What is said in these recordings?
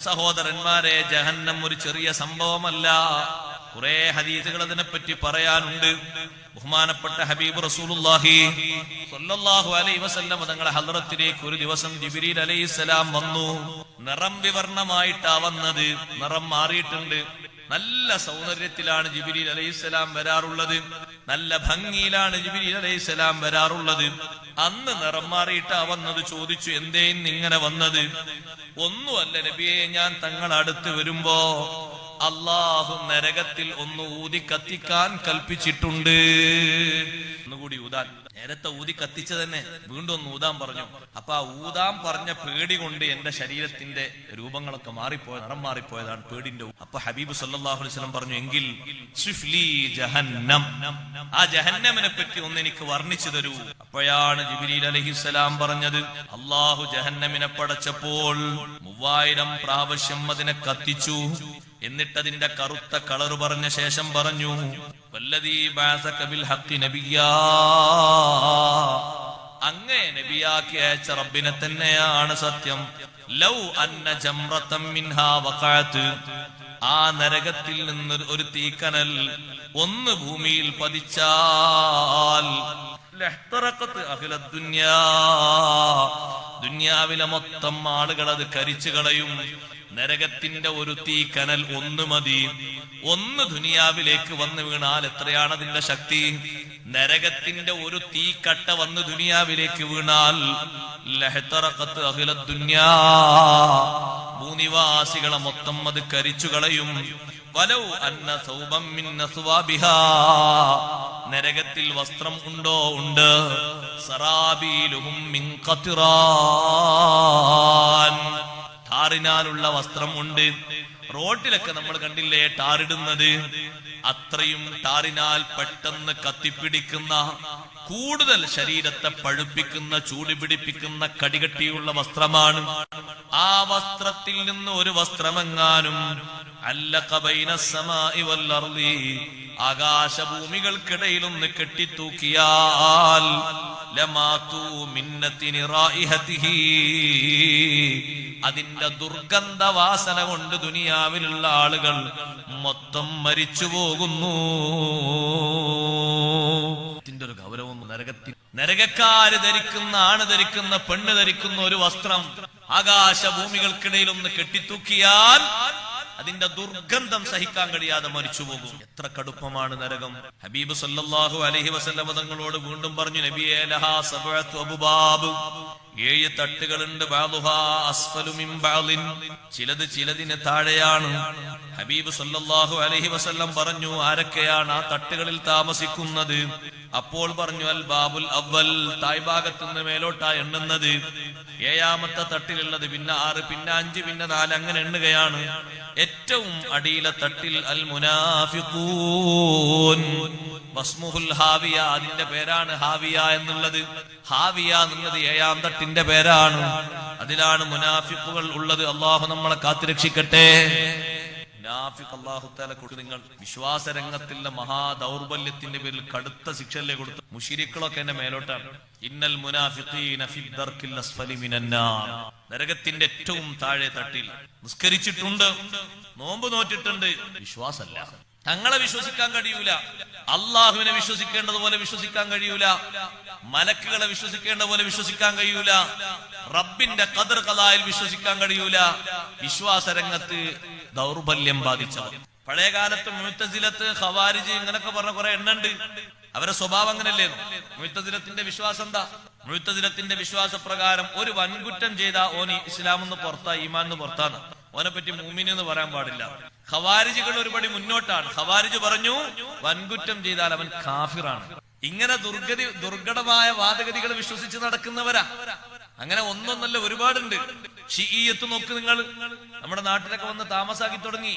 സഹോദരന്മാരെ ജഹന്നം ഒരു ചെറിയ സംഭവമല്ല. കുറെ ഹദീസുകൾ അതിനെപ്പറ്റി പറയാനുണ്ട്. ബഹുമാനപ്പെട്ട ഹബീബ് റസൂലുള്ളാഹി സ്വല്ലല്ലാഹു അലൈഹി വസല്ലം തങ്ങളെ ഹദ്റത്തിലേക്ക് ഒരു ദിവസം ജിബ്രീൽ അലൈഹിസ്സലാം വന്നു. നിറം വിവർണമായിട്ടാ വന്നത്. നിറം മാറിയിട്ടുണ്ട്. നല്ല സൗന്ദര്യത്തിലാണ് ജിബിരിൽ അലൈഹിസ്സലാം വരാറുള്ളത്. നല്ല ഭംഗിയിലാണ് ജിബിരിൽ അലൈഹിസ്സലാം വരാറുള്ളത്. അന്ന് നിറം മാറിയിട്ടാ വന്നത് ചോദിച്ചു എന്തേ ഇന്ന് ഇങ്ങനെ വന്നത്? ഒന്നുമല്ല നബിയെ ഞാൻ തങ്ങൾ അടുത്ത് വരുമ്പോ അള്ളാഹു നരകത്തിൽ ഒന്ന് ഊതി കത്തിക്കാൻ കൽപ്പിച്ചിട്ടുണ്ട്. ഒന്നുകൂടി ഊതാൻ. നേരത്തെ ഊതി കത്തിച്ച തന്നെ വീണ്ടും ഒന്ന് ഊതാൻ പറഞ്ഞു. അപ്പൊ ആ ഊതാൻ പറഞ്ഞ പേടി കൊണ്ട് എന്റെ ശരീരത്തിന്റെ രൂപങ്ങളൊക്കെ മാറിപ്പോയ നിറം മാറിപ്പോയതാണ് പേടിന്റെ അപ്പൊ ഹബീബ് വസല്ലം പറഞ്ഞു എങ്കിൽ ജഹന്നം. ആ ജഹന്നമിനെ പറ്റി ഒന്ന് എനിക്ക് വർണിച്ചു തരൂ. അപ്പോഴാണ് ജിബിലി അലഹിസ്സലാം പറഞ്ഞത് അള്ളാഹു ജഹന്നമിനെ പടച്ചപ്പോൾ മൂവായിരം പ്രാവശ്യം അതിനെ കത്തിച്ചു. എന്നിട്ട് അതിന്റെ കറുത്ത കളർ പറഞ്ഞ ശേഷം പറഞ്ഞു അങ്ങേ നബിയാക്കി അയച്ച റബ്ബിനെ തന്നെയാണ് സത്യം. ലൗ അന്ന ജംറത്തം മിൻഹാ വഖഅത്ത് ആ നരകത്തിൽ നിന്ന് ഒരു തീക്കനൽ ഒന്ന് ഭൂമിയിൽ പതിച്ചാൽ ദുനിയാവിലെ മൊത്തം ആളുകൾ അത് കരിച്ചു കളയും. നരകത്തിന്റെ ഒരു തീ കനൽ ഒന്ന് മതി. ഒന്ന് ദുനിയാവിലേക്ക് വന്ന് വീണാൽ എത്രയാണ് അതിന്റെ ശക്തി? നരകത്തിന്റെ ഒരു തീ കട്ട വന്ന് ദുനിയാവിലേക്ക് വീണാൽ ലഹത്തറക്കത്ത് അഖില ദുനിയാ ഭൂനിവാസികളെ മൊത്തം അത് കരിച്ചു കളയും. വലൗ അന്ന സൗബം നരകത്തിൽ വസ്ത്രം ഉണ്ടോ? ഉണ്ട്. സറാബീലുഹും മിൻ ടാറിനാലുള്ള വസ്ത്രം ഉണ്ട്. റോട്ടിലൊക്കെ നമ്മൾ കണ്ടില്ലേ ടാറിടുന്നത്? അത്രയും ടാറിനാൽ പെട്ടെന്ന് കത്തിപ്പിടിക്കുന്ന കൂടുതൽ ശരീരത്തെ പഴുപ്പിക്കുന്ന ചൂട് പിടിപ്പിക്കുന്ന കടികട്ടിയുള്ള വസ്ത്രമാണ്. ആ വസ്ത്രത്തിൽ നിന്ന് ഒരു വസ്ത്രമെങ്ങാനും ആകാശഭൂമികൾക്കിടയിൽ ഒന്ന് കെട്ടിത്തൂക്കിയാൽ ലമാതു മിന്നത്തിന് റായിഹതിഹി അതിന്റെ ദുർഗന്ധ വാസന കൊണ്ട് ദുനിയാവിലുള്ള ആളുകൾ മൊത്തം മരിച്ചു പോകുന്നു. ഇതിന്റെ ഒരു ഗൗരവം നരകത്തിൽ. നരകക്കാര് ധരിക്കുന്ന ആണ് ധരിക്കുന്ന പെണ്ണ് ധരിക്കുന്ന ഒരു വസ്ത്രം ആകാശ ഭൂമികൾക്കിടയിൽ ഒന്ന് കെട്ടിത്തൂക്കിയാൽ അതിന്റെ ദുർഗന്ധം സഹിക്കാൻ കഴിയാതെ മരിച്ചു പോകും. എത്ര കടുപ്പമാണ് നരകം. ഹബീബ് സല്ലാഹു അലഹി വസല്ലമ തങ്ങളോട് വീണ്ടും പറഞ്ഞു ഏഴ് തട്ടുകളുണ്ട് ചിലത് ചിലതിന് താഴെയാണ്. ഹബീബ് സല്ലാഹു അലഹി വസല്ലം പറഞ്ഞു ആരൊക്കെയാണ് ആ തട്ടുകളിൽ താമസിക്കുന്നത്? അപ്പോൾ പറഞ്ഞു അൽ ബാബുൽ അവൽ തായ്ഭാഗത്തുനിന്ന് മേലോട്ടാ എണ്ണുന്നത്. ഏഴാമത്തെ തട്ടിലുള്ളത് പിന്നെ ആറ് പിന്നെ അഞ്ച് പിന്നെ നാല് അങ്ങനെ എണ്ണുകയാണ്. ഏറ്റവും അടിയിലെ തട്ടിൽ അൽ മുനാഫിഖൂൻ ഹാവിയ അതിന്റെ പേരാണ് ഹാവിയ എന്നുള്ളത്. ഹാവിയ എന്നുള്ളത് ഏഴാം തട്ടിന്റെ പേരാണ്. അതിലാണ് മുനാഫിക്കുകൾ ഉള്ളത്. അള്ളാഹു നമ്മളെ കാത്തുരക്ഷിക്കട്ടെ. മുനാഫിഖ് അല്ലാഹു താല കൊടുത്തു നിങ്ങൾ വിശ്വാസ രംഗത്തിലെ മഹാ ദൗർബല്യത്തിന്റെ പേരിൽ കടുത്ത ശിക്ഷല്ലേ കൊടുത്തു? മുഷിരിക്കളൊക്കെ എന്റെ മേലോട്ടാണ്. ഇന്നൽ നരകത്തിന്റെ ഏറ്റവും താഴെ തട്ടിൽ. നിസ്കരിച്ചിട്ടുണ്ട്. നോമ്പ് നോറ്റിട്ടുണ്ട്. വിശ്വാസല്ല. തങ്ങളെ വിശ്വസിക്കാൻ കഴിയൂല. അള്ളാഹുവിനെ വിശ്വസിക്കേണ്ടതുപോലെ വിശ്വസിക്കാൻ കഴിയൂല. മലക്കുകളെ വിശ്വസിക്കേണ്ട പോലെ വിശ്വസിക്കാൻ കഴിയൂല. റബ്ബിന്റെ കതിർ കലായിൽ വിശ്വസിക്കാൻ കഴിയൂല. വിശ്വാസ രംഗത്ത് ദൗർബല്യം ബാധിച്ചവർ. പഴയ കാലത്ത് മുത്തസിലത്ത് ഖവാരിജ് ഇങ്ങനൊക്കെ പറഞ്ഞ കുറെ എണ്ണുണ്ട്. അവരെ സ്വഭാവം അങ്ങനല്ലേ മുത്തസിലത്തിന്റെ വിശ്വാസം എന്താ? മുത്തസിലത്തിന്റെ വിശ്വാസപ്രകാരം ഒരു വൻകുറ്റം ചെയ്ത ഓന് ഇസ്ലാം എന്ന് പുറത്താ ഈമാൻ എന്ന് പുറത്താണ്. ഓനെ പറ്റി മൂമിന് എന്ന് പറയാൻ പാടില്ല. ഖവാരിജുകൾ ഒരുപടി മുന്നോട്ടാണ്. ഖവാരിജ് പറഞ്ഞു വൻകുറ്റം ചെയ്താൽ അവൻ കാഫിറാണ്. ഇങ്ങനെ ദുർഗതി ദുർഘടമായ വാദഗതികൾ വിശ്വസിച്ച് നടക്കുന്നവരാ. അങ്ങനെ ഒന്നൊന്നല്ല ഒരുപാടുണ്ട്. ഷീയത്ത് നോക്ക് നിങ്ങൾ നമ്മുടെ നാട്ടിലൊക്കെ വന്ന് താമസാക്കി തുടങ്ങി.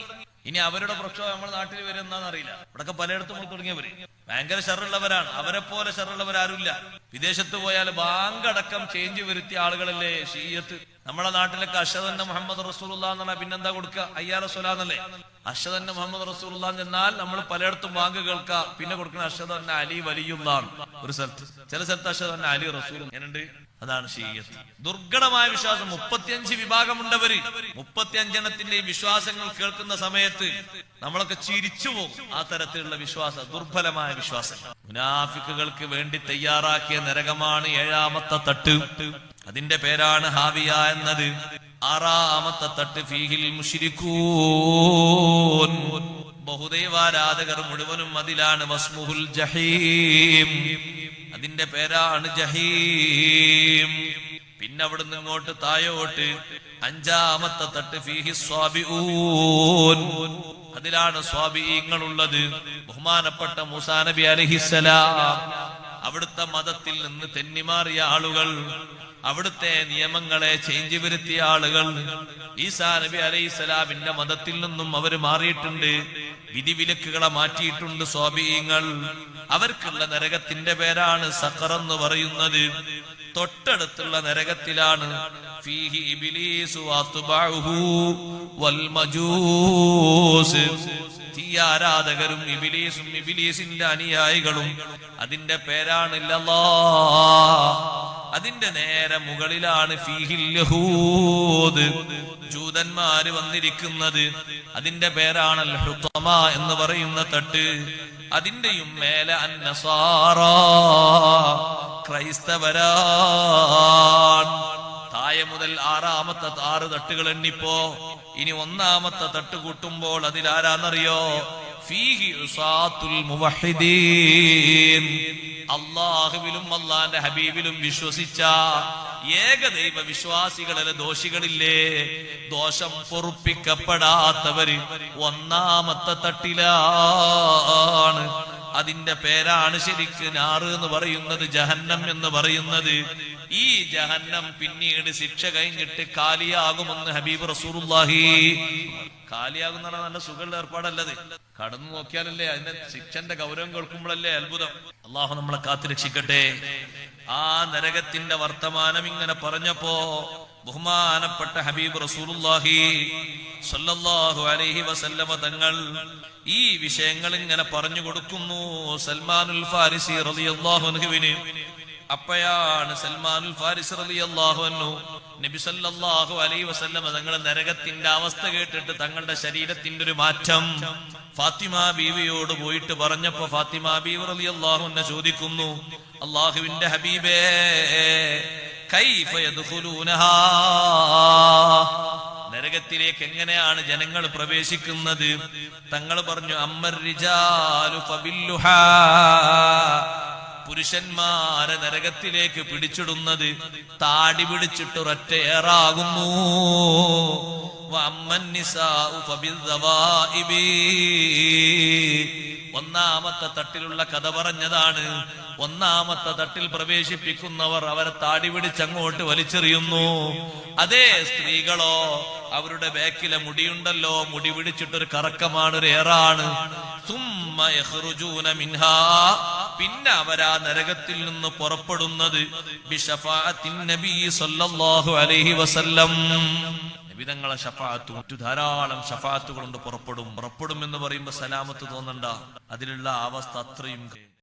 ഇനി അവരുടെ പ്രക്ഷോഭം നമ്മുടെ നാട്ടിൽ വരും എന്താണെന്നറിയില്ല ഇവിടൊക്കെ പലയിടത്തും പോയി തുടങ്ങിയവര്. ഭയങ്കര ഷറുള്ളവരാണ് അവരെ പോലെ ഷറുള്ളവരാരുമില്ല വിദേശത്ത് പോയാൽ ബാങ്കടക്കം ചേഞ്ച് വരുത്തിയ ആളുകളല്ലേ ഷീയത്ത് നമ്മുടെ നാട്ടിലൊക്കെ അഷദന്ന മുഹമ്മദ് റസൂലുള്ള എന്ന് പറഞ്ഞാൽ പിന്നെന്താ കൊടുക്കുക? അയ്യാറ സുലാന്നല്ലേ അഷദന്ന മുഹമ്മദ് റസൂലുള്ള എന്നാൽ നമ്മൾ പലയിടത്തും ബാങ്ക് കേൾക്കുക. പിന്നെ കൊടുക്കുന്ന അഷദന്ന അലി വലിയുന്നാണ് ഒരു സ്ഥലത്ത്. ചില സ്ഥലത്ത് അഷദന്ന അലി റസൂൽ എന്നുണ്ട് അതാണ് ഷീയത്ത് ദുർഘടമായ വിശ്വാസം. മുപ്പത്തിയഞ്ച് വിഭാഗമുണ്ടവര്. മുപ്പത്തിയഞ്ചെണ്ണത്തിന്റെ ഈ വിശ്വാസങ്ങൾ കേൾക്കുന്ന സമയത്ത് നമ്മളൊക്കെ ചിരിച്ചു പോകും. ആ തരത്തിലുള്ള വിശ്വാസം ദുർബലമായ വിശ്വാസം. മുനാഫിക്കുകൾക്ക് വേണ്ടി തയ്യാറാക്കിയ നരകമാണ് ഏഴാമത്തെ തട്ട്. അതിന്റെ പേരാണ് ഹാവിയ എന്നത്. ആറാമത്തെ തട്ട് ഫീഹിൽ മുഷിരിക്കൂൻ ബഹുദൈവാരാധകർ മുഴുവനും അതിലാണ്. വസ്മുഹുൽ ജഹീം. അതിന്റെ പേരാണ് ജഹീം. പിന്നെ അവിടുന്ന് ഇങ്ങോട്ട് തായോട്ട് അഞ്ചാമത്തെ തട്ട് ഫീഹി സ്വാബിഊൻ. അതിലാണ് സ്വാബിയങ്ങളുള്ളത് ബഹുമാനപ്പെട്ട മൂസാ നബി അലഹിസലാം അവിടുത്തെ മതത്തിൽ നിന്ന് തെന്നിമാറിയ ആളുകൾ അവിടുത്തെ നിയമങ്ങളെ ചേഞ്ച് വരുത്തിയ ആളുകൾ ഈസാ നബി അലൈഹിസ്സലാമിന്റെ മതത്തിൽ നിന്നും അവർ മാറിയിട്ടുണ്ട് വിധിവിലക്കുകളെ മാറ്റിയിട്ടുണ്ട് സ്വാഭീയങ്ങൾ. അവർക്കുള്ള നരകത്തിന്റെ പേരാണ് സഖർ എന്ന് പറയുന്നത്. തൊട്ടടുത്തുള്ള നരകത്തിലാണ് ഫീഹി ഇബ്ലീസു വഅത്ബഉഹു വൽ മജൂസ് തീ ആരാധകരും ഇബിലീസും ഇബിലീസിന്റെ അനുയായികളും. അതിന്റെ പേരാണ് അതിന്റെ നേരെ മുകളിലാണ് ഫീഹില്ലഹൂദ് ജൂതന്മാര് വന്നിരിക്കുന്നത്. അതിന്റെ പേരാണ് ഹുത്തമ എന്ന് പറയുന്ന തട്ട്. അതിന്റെയും മേലെ അന്നസാറ ക്രൈസ്തവരാൻ താഴെ മുതൽ ആറാമത്തെ ആറ് തട്ടുകൾ എണ്ണിപ്പോ. ഇനി ഒന്നാമത്തെ തട്ട് കൂട്ടുമ്പോൾ അതിൽ ആരാന്നറിയോ? അള്ളാഹുവിലും അള്ളാന്റെ ഹബീബിലും വിശ്വസിച്ച ഏകദൈവ വിശ്വാസികളിലെ ദോഷികളില്ലേ? ദോഷം പൊറുപ്പിക്കപ്പെടാത്തവര് ഒന്നാമത്തെ തട്ടിലാണ്. അതിന്റെ പേരാണ് ശരിക്ക് നാറ് എന്ന് പറയുന്നത് ജഹന്നം എന്ന് പറയുന്നത്. ഈ ജഹന്നം പിന്നീട് ശിക്ഷ കഴിഞ്ഞിട്ട് കാലിയാകുമെന്ന് ഹബീബ് റസൂറുല്ലാഹി കാലിയാകുന്ന നല്ല സുഖമുള്ള ഏർപ്പാടല്ലത്. കടന്നു നോക്കിയാലല്ലേ അതിന്റെ ശിക്ഷന്റെ ഗൗരവം കേൾക്കുമ്പോഴല്ലേ അത്ഭുതം. അള്ളാഹു നമ്മളെ കാത്തിരക്ഷിക്കട്ടെ ആ നരകത്തിന്റെ വർത്തമാനം ഇങ്ങനെ പറഞ്ഞപ്പോ ബഹുമാനപ്പെട്ട ഹബീബ് റസൂലുള്ളാഹി സല്ലല്ലാഹു അലൈഹി വസല്ലമ തങ്ങൾ ഈ വിഷയങ്ങൾ ഇങ്ങനെ പറഞ്ഞു കൊടുക്കുന്നു. സൽമാനുൽ ഫാരിസി റളിയല്ലാഹു അൻഹുവിന് അപ്പോഴാണ് സൽമാനുൽ ഫാരിസ് റളിയല്ലാഹു അൻഹു. നബി സല്ലല്ലാഹു അലൈഹി വസല്ലമ തങ്ങളുടെ നരകത്തിന്റെ അവസ്ഥ കേട്ടിട്ട് തങ്ങളുടെ ശരീരത്തിന്റെ ഒരു മാറ്റം. ഫാത്തിമ ബീവിയോട് പോയിട്ട് പറഞ്ഞപ്പോ ഫാത്തിമ ബീവി റളിയല്ലാഹു അൻഹ ചോദിക്കുന്നു അള്ളാഹുവിന്റെ ഹബീബേ കൈഫ യദ്ഖുലൂനഹാ? നരകത്തിലേക്ക് എങ്ങനെയാണ് ജനങ്ങൾ പ്രവേശിക്കുന്നത്? തങ്ങൾ പറഞ്ഞു അമ്മർ റിജാലു പുരുഷന്മാരെ നരകത്തിലേക്ക് പിടിച്ചിടുന്നത് താടി പിടിച്ചിട്ട് ഫബിദ്ദവാഇബി. ഒന്നാമത്തെ തട്ടിലുള്ള കഥ പറഞ്ഞതാണ്. ഒന്നാമത്തെ തട്ടിൽ പ്രവേശിപ്പിക്കുന്നവർ അവരെ താടി പിടിച്ചങ്ങോട്ട് വലിച്ചെറിയുന്നു. അതേ സ്ത്രീകളോ അവരുടെ ബാക്കിലെ മുടിയുണ്ടല്ലോ മുടി പിടിച്ചിട്ടൊരു കറക്കമാണ് ഒരു ഏറാണ്. മിൻഹാ. പിന്നെ അവരാ നരകത്തിൽ നിന്ന് പുറപ്പെടുന്നത് വിധങ്ങളെ ഷഫാത്ത് മറ്റു ധാരാളം ഷഫാത്തുകൾ കൊണ്ട് പുറപ്പെടും. പുറപ്പെടും എന്ന് പറയുമ്പോ സലാമത്ത് തോന്നണ്ട. അതിലുള്ള അവസ്ഥ അത്രയും